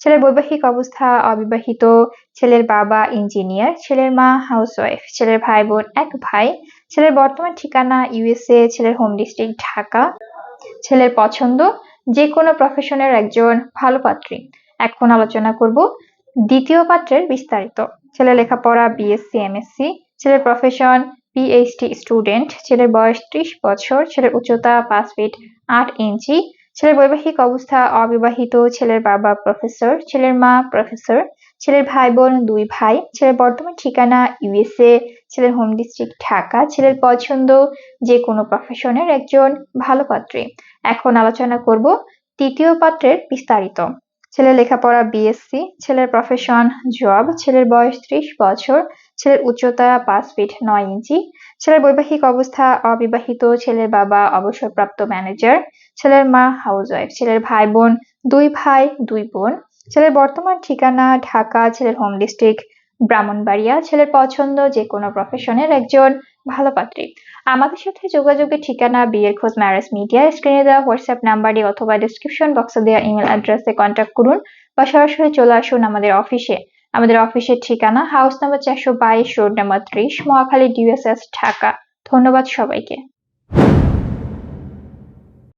ছেলের বৈবাহিক অবস্থা অবিবাহিত, ছেলের বাবা ইঞ্জিনিয়ার, ছেলের মা হাউসওয়াইফ ছেলের ভাই বোন এক ভাই, ছেলের বর্তমান ঠিকানা ইউএসএ ছেলের হোম ডিস্ট্রিক্ট ঢাকা, ছেলের পছন্দ যে কোনো প্রফেশনের একজন ভালো পাত্রী। এখন আলোচনা করব দ্বিতীয় পাত্রের বিস্তারিত। ছেলে লেখাপড়া বিএসসি এমএসসি ছেলের প্রফেশন পিএইচডি স্টুডেন্ট ছেলের বয়স ত্রিশ বছর, ছেলের উচ্চতা পাঁচ ফিট আট ইঞ্চি ছেলের বৈবাহিক অবস্থা অবিবাহিত, ছেলের বাবা প্রফেসর, ছেলের মা প্রফেসর, ছেলের ভাই বোন দুই ভাই, ছেলের বর্তমান ঠিকানা ইউএসএ ছেলের হোম ডিস্ট্রিক্ট ঢাকা, ছেলের পছন্দ যে কোনো প্রফেশনের একজন ভালো পাত্রী। এখন আলোচনা করব তৃতীয় পাত্রের বিস্তারিত। ছেলের লেখাপড়া বিএসসি ছেলের প্রফেশন জব ছেলের বয়স ত্রিশ বছর, ছেলের উচ্চতা পাঁচ ফিট নয় ইঞ্চি, ছেলের বৈবাহিক অবস্থা অবিবাহিত, ছেলের বাবা অবসরপ্রাপ্ত ম্যানেজার ছেলের মা হাউসওয়াইফ ছেলের ভাই বোন দুই ভাই, দুই বোন। ছেলের বর্তমান ঠিকানা ঢাকা, ছেলের হোম ডিস্ট্রিক্ট ব্রাহ্মণবাড়িয়া, ছেলের পছন্দ যে কোনো প্রফেশনের একজন ভালো পাত্রী। আমাদের সাথে যোগাযোগের ঠিকানা, বিয়ের খোঁজ ম্যারেজ মিডিয়া স্ক্রিনে দেওয়া হোয়াটসঅ্যাপ নাম্বারে অথবা ডিসক্রিপশন বক্সে দেওয়া ইমেল অ্যাড্রেসে কন্ট্যাক্ট করুন বা সরাসরি চলে আসুন আমাদের অফিসে আমাদের অফিসের ঠিকানা হাউস নাম্বার চারশো বাইশ রোড নাম্বার ত্রিশ, মহাখালী ডিউএসএস ঢাকা। ধন্যবাদ সবাইকে।